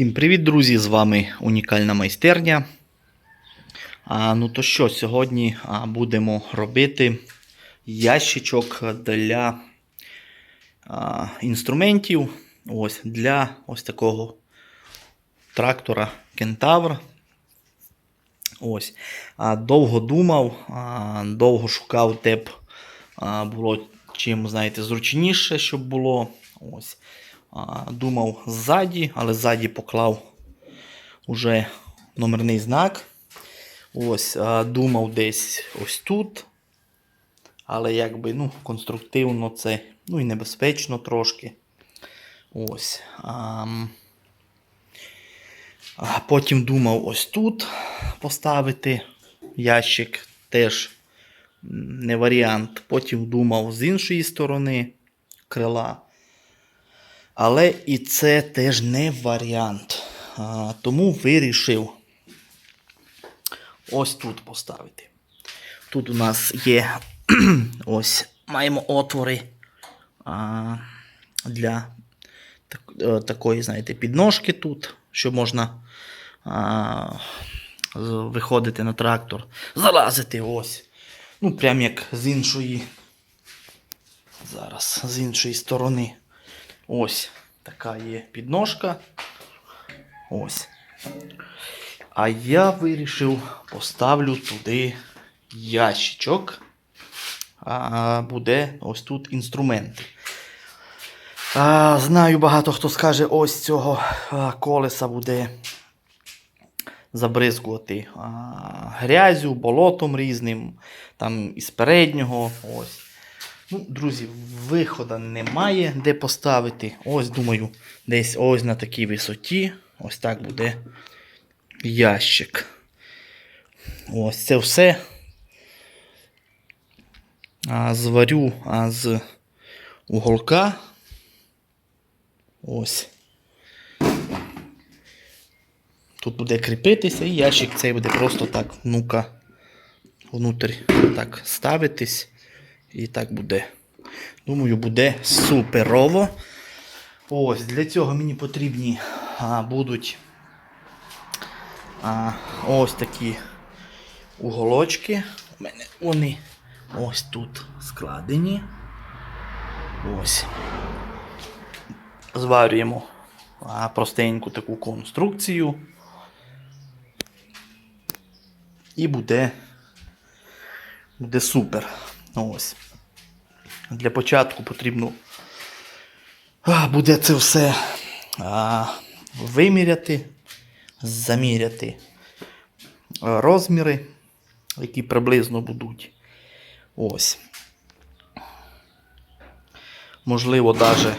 Всім привіт, друзі! З вами унікальна майстерня. А, ну то що, сьогодні а, будемо робити ящичок для а, інструментів ось, для ось такого трактора Кентавр. Ось. А, довго думав, а, довго шукав, б а, було чим, знаєте, зручніше, щоб було. Ось. Думав ззаді, але ззаді поклав уже номерний знак. Ось, Думав десь ось тут. Але якби ну, конструктивно це ну і небезпечно трошки. Ось. Потім думав ось тут поставити ящик. Теж не варіант. Потім думав з іншої сторони крила. Але і це теж не варіант. А, Тому вирішив ось тут поставити. Тут у нас є ось маємо отвори а, для так, е, такої, знаєте, підножки тут, що можна а, виходити на трактор, залазити ось. Ну, прям як з іншої. Зараз, з іншої сторони. Ось така є підножка. Ось. А я вирішив поставлю туди ящичок. А буде ось тут інструменти. А, знаю, багато хто скаже, ось цього колеса буде забризкувати а, грязю, болотом різним, там із переднього. Ось. Ну, друзі, виходу немає де поставити. Ось, думаю, десь ось на такій висоті. Ось так буде ящик. Ось це все. А, зварю а, з уголка. Ось. Тут буде кріпитися, і ящик цей буде просто так, ну-ка, внутрі так ставитись. І так буде. Думаю, буде суперово. Ось, для цього мені потрібні а, будуть а, ось такі уголочки. У мене вони ось тут складені. Ось. Зварюємо а, простеньку таку конструкцію. І буде, буде супер. Ось. Для початку потрібно буде це все а, виміряти, заміряти розміри, які приблизно будуть. Ось. Можливо, навіть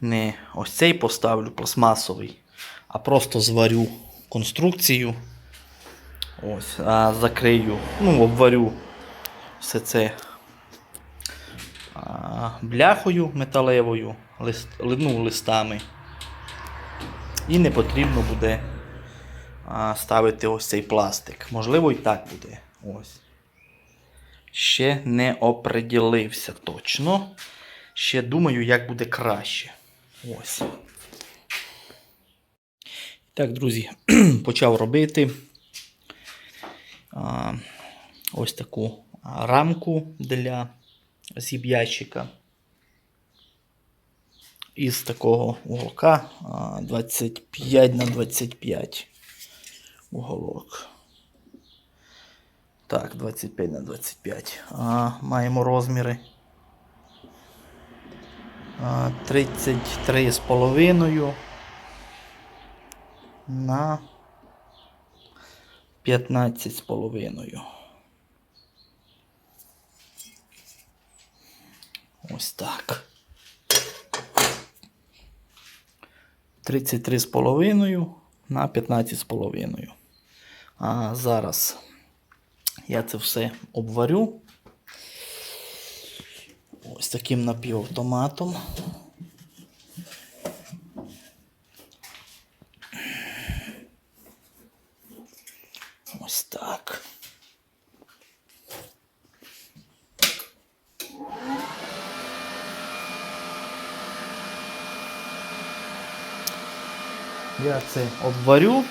не ось цей поставлю пластмасовий, а просто зварю конструкцію. Ось, а закрию, ну, обварю все це бляхою металевою, лист, ну, листами. І не потрібно буде ставити ось цей пластик. Можливо, і так буде. Ось. Ще не оприділився точно. Ще думаю, як буде краще. Ось. Так, друзі, почав робити а, ось таку рамку для зіб'ящика. Із такого уголка а, 25 на 25 уголок. Так, 25 на 25. А, маємо розміри. А, 33 з половиною на 15 з половиною. Ось так. 33 з половиною на 15,5. А зараз я це все обварю. Ось таким напівавтоматом. Ось так. Це обварю.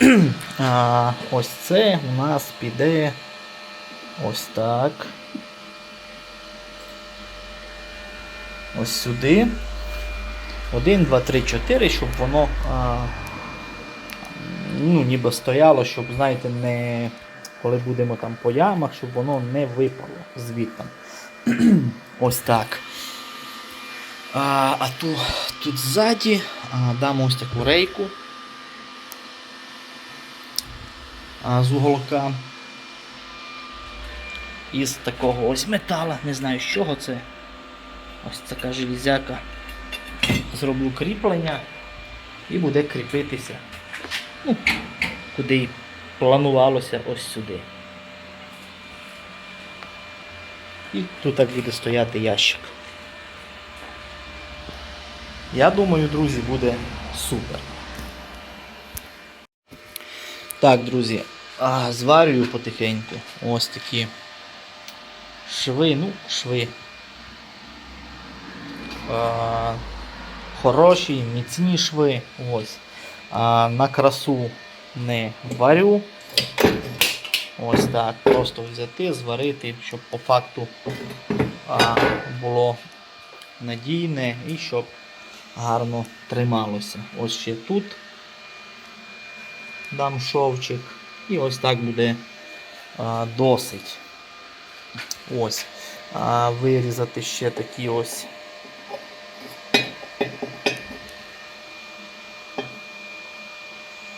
а, ось це у нас піде ось так. Ось сюди. 1, 2, 3, 4, щоб воно а, ну, ніби стояло, щоб, знаєте, не коли будемо там по ямах, щоб воно не випало звідти. ось так. А, а то тут ззаді а, дамо ось таку рейку а, з уголка. Із такого ось метала, не знаю з чого це. Ось така железяка. Зроблю кріплення і буде кріпитися. Ну, куди і планувалося ось сюди. І тут так буде стояти ящик. Я думаю, друзі, буде супер. Так, друзі, зварюю потихеньку. Ось такі шви, ну, шви. А, хороші, міцні шви. Ось. А, на красу не варю. Ось так. Просто взяти, зварити, щоб по факту а, було надійне і щоб гарно трималося. Ось ще тут дам шовчик. І ось так буде а, досить. Ось. А, вирізати ще такі ось.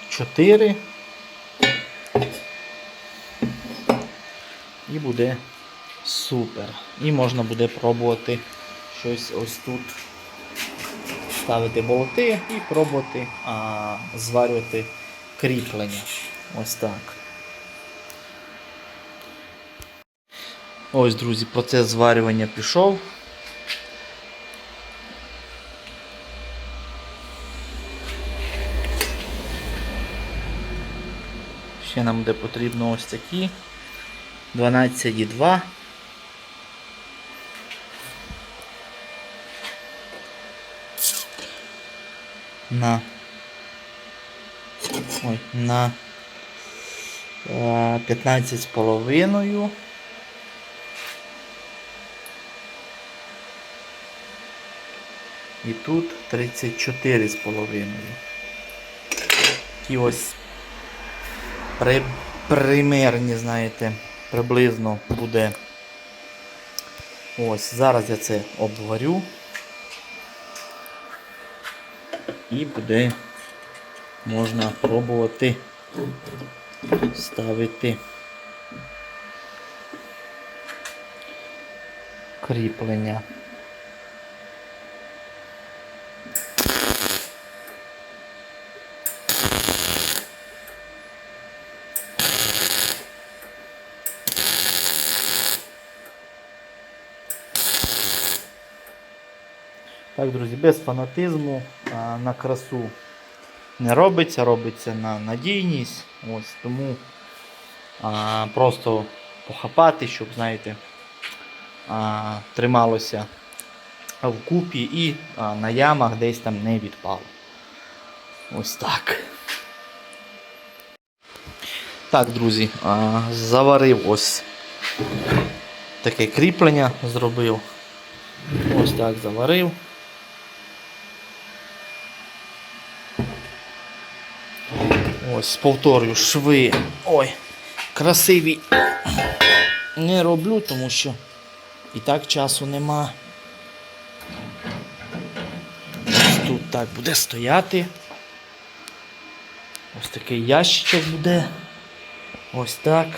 Чотири. І буде супер. І можна буде пробувати щось ось тут ставити болти і пробувати а, зварювати кріплення. Ось так. Ось, друзі, процес зварювання пішов. Ще нам буде потрібно ось такі 12,2. На ой, на е, 15 з половиною. І тут 34 з половиною. Такі ось при, примерні, знаєте, приблизно буде. Ось, зараз я це обварю. І буде можна пробувати ставити кріплення. Так, друзі, без фанатизму на красу не робиться, робиться на надійність. Ось Тому а, просто похапати, щоб, знаєте, а, трималося вкупі і а, на ямах десь там не відпало. Ось так. Так, друзі, а, заварив ось таке кріплення, зробив. Ось так заварив. Ось, повторюю, шви. Ой, красиві. Не роблю, тому що і так часу нема. Ось тут так буде стояти. Ось такий ящичок буде. Ось так.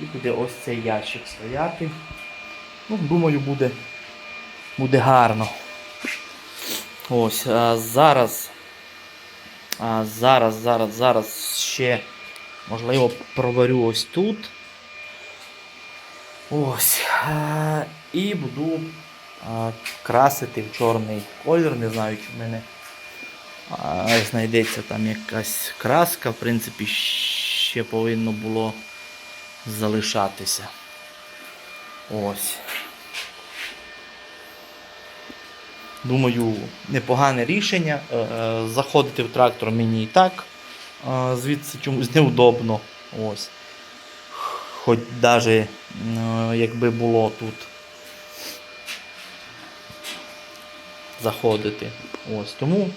І буде ось цей ящик стояти. Ну, думаю, буде, буде гарно. Ось, а зараз. А зараз, зараз, зараз ще можливо проварю ось тут. Ось. А, і буду а, красити в чорний колір. Не знаю, чи в мене а, знайдеться там якась краска. В принципі, ще повинно було залишатися. Ось. Думаю, непогане рішення. Е, е, Заходити в трактор мені і так. е, Звідси чомусь неудобно. Ось. Хоч навіть якби було тут заходити. Ось тому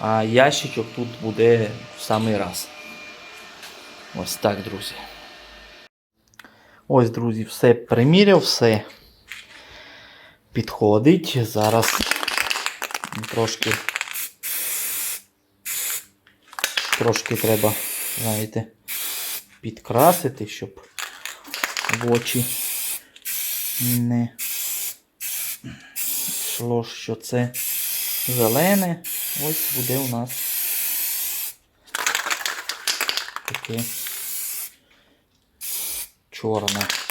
а ящичок тут буде в самий раз. Ось так, друзі. Ось, друзі, все приміряв, все підходить. Зараз трошки трошки треба, знаєте, підкрасити, щоб в очі не йшло, що це зелене. Ось буде у нас таке чорне.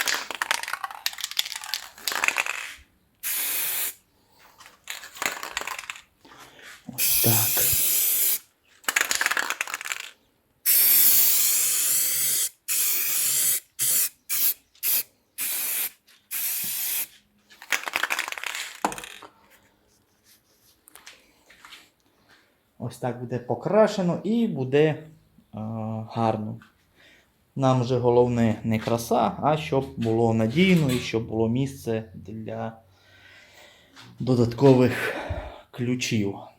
Ось так. Ось так буде покрашено і буде е, гарно. Нам же головне не краса, а щоб було надійно і щоб було місце для додаткових ключів.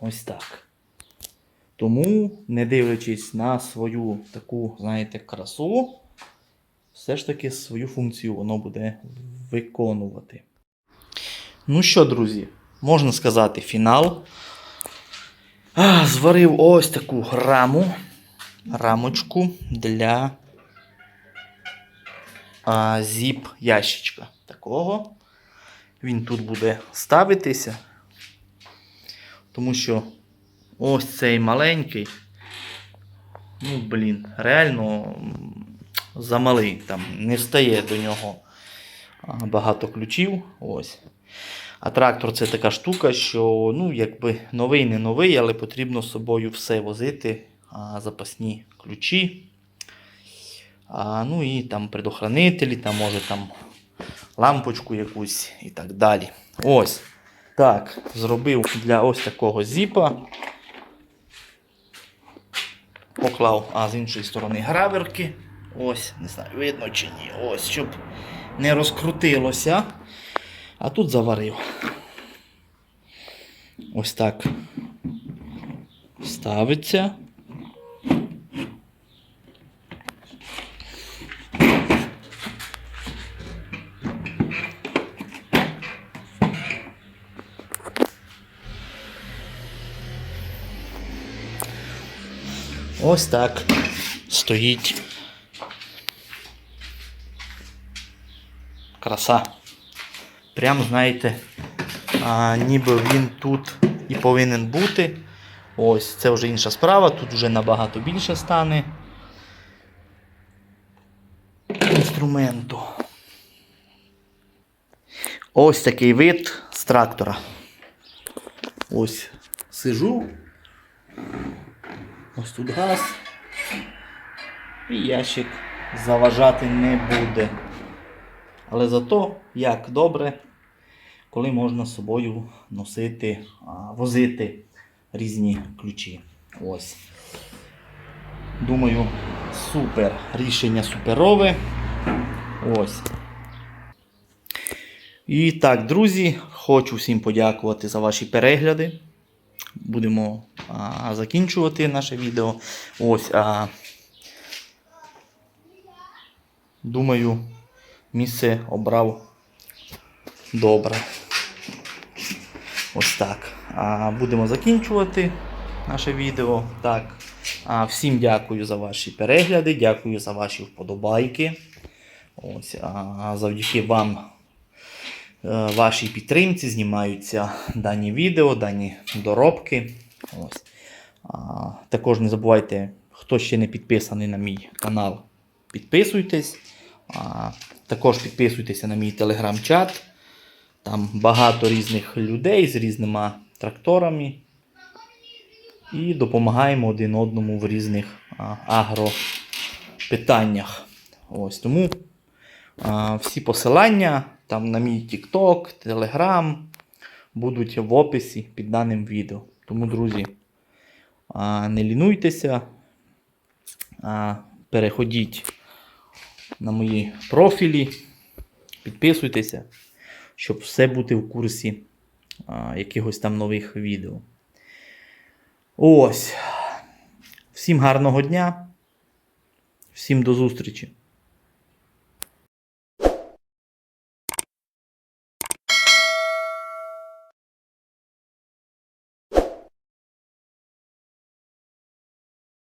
Ось так. Тому, не дивлячись на свою таку, знаєте, красу, все ж таки свою функцію воно буде виконувати. Ну що, друзі, можна сказати, фінал. А, зварив ось таку раму, рамочку для а, зіп ящичка. Такого. Він тут буде ставитися. Тому що ось цей маленький. Ну, блін, реально замалий. Там не встає до нього багато ключів. Ось. А трактор це така штука, що ну, якби новий не новий, але потрібно з собою все возити. А, запасні ключі. А, ну і там предохранителі, там може там лампочку якусь і так далі. Ось. Так, зробив для ось такого зіпа. Поклав, а з іншої сторони граверки. Ось, не знаю, видно чи ні. Ось, щоб не розкрутилося. А тут заварив. Ось так. Ставиться. Ось так стоїть. Краса. Прям, знаєте, а, ніби він тут і повинен бути. Ось, це вже інша справа, тут вже набагато більше стане інструменту. Ось такий вид з трактора. Ось сижу. Ось тут газ. І ящик заважати не буде. Але зато як добре, коли можна з собою носити, возити різні ключі. Ось. Думаю, супер. Рішення суперове. Ось. І так, друзі, хочу всім подякувати за ваші перегляди. Будемо а, закінчувати наше відео. Ось. А, думаю, місце обрав добре. Ось так. А, будемо закінчувати наше відео. Так. А, всім дякую за ваші перегляди, дякую за ваші вподобайки. Ось, а, завдяки вам, вашій підтримці, знімаються дані відео, дані доробки. Ось. А, також не забувайте, хто ще не підписаний на мій канал, підписуйтесь. А, також підписуйтеся на мій телеграм-чат. Там багато різних людей з різними тракторами. І допомагаємо один одному в різних агропитаннях. Ось тому а, всі посилання там на мій TikTok, Telegram будуть в описі під даним відео. Тому, друзі, не лінуйтеся, переходіть на мої профілі, підписуйтеся, щоб все бути в курсі якихось там нових відео. Ось. Всім гарного дня. Всім до зустрічі.